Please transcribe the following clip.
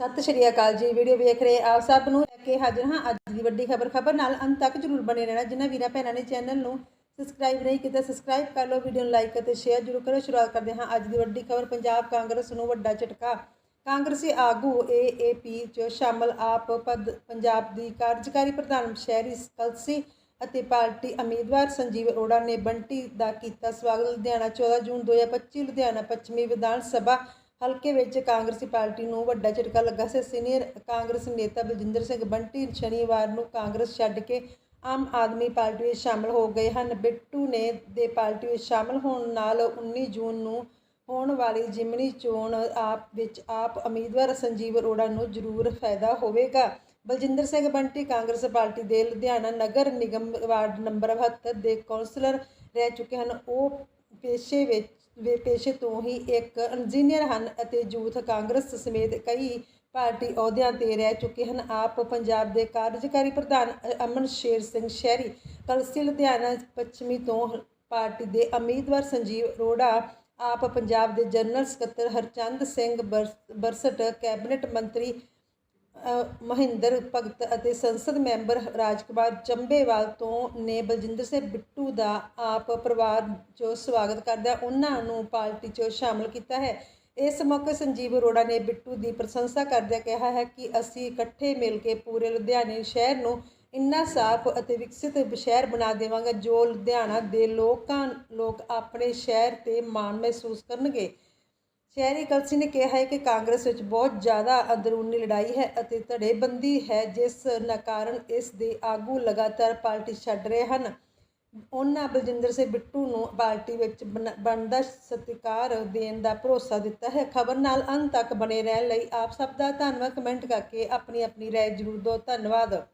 ਸਤਿ ਸ਼੍ਰੀ ਅਕਾਲ ਜੀ, ਵੀਡੀਓ ਵੇਖ ਰਹੇ ਆਪ ਸਭ ਨੂੰ ਲੈ ਕੇ ਹਾਜ਼ਰ ਹਾਂ ਅੱਜ ਦੀ ਵੱਡੀ ਖਬਰ। ਖਬਰ ਨਾਲ ਅੰਤ ਤੱਕ ਜਰੂਰ ਬਣੇ ਰਹਿਣਾ। ਜਿਨ੍ਹਾਂ ਵੀਰਾਂ ਭੈਣਾਂ ਨੇ ਚੈਨਲ ਨੂੰ ਸਬਸਕ੍ਰਾਈਬ ਨਹੀਂ ਕੀਤਾ, ਸਬਸਕ੍ਰਾਈਬ ਕਰ ਲਓ, ਵੀਡੀਓ ਨੂੰ ਲਾਈਕ ਅਤੇ ਸ਼ੇਅਰ ਜਰੂਰ ਕਰੋ। ਸ਼ੁਰੂਆਤ ਕਰਦੇ ਹਾਂ ਅੱਜ ਦੀ ਵੱਡੀ ਖਬਰ। ਪੰਜਾਬ ਕਾਂਗਰਸ ਨੂੰ ਵੱਡਾ ਝਟਕਾ। ਕਾਂਗਰਸੀ ਆਗੂ ਏਏਪੀ ਚ ਸ਼ਾਮਲ ਆਪ ਪਦ, ਪੰਜਾਬ ਦੀ ਕਾਰਜਕਾਰੀ ਪ੍ਰਧਾਨ ਸ਼ਹਿਰੀ ਕਲਸੀ ਅਤੇ ਪਾਰਟੀ ਉਮੀਦਵਾਰ ਸੰਜੀਵ ਅਰੋੜਾ ਨੇ ਬੰਟੀ ਦਾ ਕੀਤਾ ਸਵਾਗਤ। ਲੁਧਿਆਣਾ 14 ਜੂਨ 2025 ਲੁਧਿਆਣਾ ਪੱਛਮੀ ਵਿਧਾਨ ਸਭਾ ਹਲਕੇ ਵਿੱਚ ਕਾਂਗਰਸੀ ਪਾਰਟੀ ਨੂੰ ਵੱਡਾ ਝਟਕਾ ਲੱਗਾ ਸੀ। ਸੀਨੀਅਰ ਕਾਂਗਰਸ ਨੇਤਾ ਬਲਜਿੰਦਰ ਸਿੰਘ ਬੰਟੀ ਸ਼ਨੀਵਾਰ ਨੂੰ ਕਾਂਗਰਸ ਛੱਡ ਕੇ ਆਮ ਆਦਮੀ ਪਾਰਟੀ ਵਿੱਚ ਸ਼ਾਮਲ ਹੋ ਗਏ ਹਨ। ਬਿੱਟੂ ਨੇ ਦੇ ਪਾਰਟੀ ਵਿੱਚ ਸ਼ਾਮਲ ਹੋਣ ਨਾਲ 19 ਜੂਨ ਨੂੰ ਹੋਣ ਵਾਲੀ ਜਿਮਨੀ ਚੋਣ ਆਪ ਵਿੱਚ ਆਪ ਉਮੀਦਵਾਰ ਸੰਜੀਵ ਅਰੋੜਾ ਨੂੰ ਜ਼ਰੂਰ ਫਾਇਦਾ ਹੋਵੇਗਾ। ਬਲਜਿੰਦਰ ਸਿੰਘ ਬੰਟੀ ਕਾਂਗਰਸ ਪਾਰਟੀ ਦੇ ਲੁਧਿਆਣਾ ਨਗਰ ਨਿਗਮ ਵਾਰਡ ਨੰਬਰ 72 ਦੇ ਕੌਂਸਲਰ ਰਹਿ ਚੁੱਕੇ ਹਨ। ਉਹ ਪੇਸ਼ੇ ਵਿੱਚ ਵੇ ਪੇਸ਼ੇ ਤੋਂ ਹੀ ਇੱਕ ਇੰਜੀਨੀਅਰ ਹਨ ਅਤੇ ਯੂਥ ਕਾਂਗਰਸ ਸਮੇਤ ਕਈ ਪਾਰਟੀ ਅਹੁਦਿਆਂ ਤੇ ਰਹਿ ਚੁੱਕੇ ਹਨ। ਆਪ ਪੰਜਾਬ ਦੇ ਕਾਰਜਕਾਰੀ ਪ੍ਰਧਾਨ ਅਮਨ ਸ਼ੇਰ ਸਿੰਘ ਸ਼ਹਿਰੀ ਕਲਸੀ ਲੁਧਿਆਣਾ ਪੱਛਮੀ ਤੋਂ ਪਾਰਟੀ ਦੇ ਉਮੀਦਵਾਰ ਸੰਜੀਵ ਅਰੋੜਾ, ਆਪ ਪੰਜਾਬ ਦੇ ਜਨਰਲ ਸਕੱਤਰ ਹਰਚੰਦ ਸਿੰਘ ਬਰਸ- ਬਰਸਟ ਕੈਬਨਿਟ ਮੰਤਰੀ ਮਹਿੰਦਰ ਭਗਤ ਅਤੇ ਸੰਸਦ ਮੈਂਬਰ ਰਾਜਕੁਮਾਰ ਚੰਬੇਵਾਲ ਤੋਂ ਨੇ ਬਲਜਿੰਦਰ ਸਿੰਘ ਬਿੱਟੂ ਦਾ ਆਪ ਪਰਿਵਾਰ ਜੋ ਸਵਾਗਤ ਕਰਦਾ ਉਹਨਾਂ ਨੂੰ ਪਾਰਟੀ 'ਚ ਸ਼ਾਮਲ ਕੀਤਾ ਹੈ। ਇਸ ਮੌਕੇ ਸੰਜੀਵ ਅਰੋੜਾ ਨੇ ਬਿੱਟੂ ਦੀ ਪ੍ਰਸ਼ੰਸਾ ਕਰਦਿਆਂ ਕਿਹਾ ਹੈ ਕਿ ਅਸੀਂ ਇਕੱਠੇ ਮਿਲ ਕੇ ਪੂਰੇ ਲੁਧਿਆਣੇ ਸ਼ਹਿਰ ਨੂੰ ਇੰਨਾ ਸਾਫ਼ ਅਤੇ ਵਿਕਸਿਤ ਸ਼ਹਿਰ ਬਣਾ ਦੇਵਾਂਗੇ ਜੋ ਲੁਧਿਆਣਾ ਦੇ ਲੋਕਾਂ, ਲੋਕ ਆਪਣੇ ਸ਼ਹਿਰ ਤੇ ਮਾਣ ਮਹਿਸੂਸ ਕਰਨਗੇ। ਸ਼ਹਿਰੀ ਕਲਸੀ ਨੇ ਕਿਹਾ ਹੈ ਕਿ ਕਾਂਗਰਸ ਵਿੱਚ ਬਹੁਤ ਜ਼ਿਆਦਾ ਅੰਦਰੂਨੀ ਲੜਾਈ ਹੈ ਅਤੇ ਧੜੇਬੰਦੀ ਹੈ, ਜਿਸ ਨਾ ਕਾਰਨ ਇਸ ਦੇ ਆਗੂ ਲਗਾਤਾਰ ਪਾਰਟੀ ਛੱਡ ਰਹੇ ਹਨ। ਉਹਨਾਂ ਬਲਜਿੰਦਰ ਸਿੰਘ ਬਿੱਟੂ ਨੂੰ ਪਾਰਟੀ ਵਿੱਚ ਬਣ- ਬਣਦਾ ਸਤਿਕਾਰ ਦੇਣ ਦਾ ਭਰੋਸਾ ਦਿੱਤਾ ਹੈ। ਖਬਰ ਨਾਲ ਅੰਤ ਤੱਕ ਬਣੇ ਰਹਿਣ ਲਈ ਆਪ ਸਭ ਦਾ ਧੰਨਵਾਦ। ਕਮੈਂਟ ਕਰਕੇ ਆਪਣੀ ਆਪਣੀ ਰਾਏ ਜ਼ਰੂਰ ਦਿਓ। ਧੰਨਵਾਦ।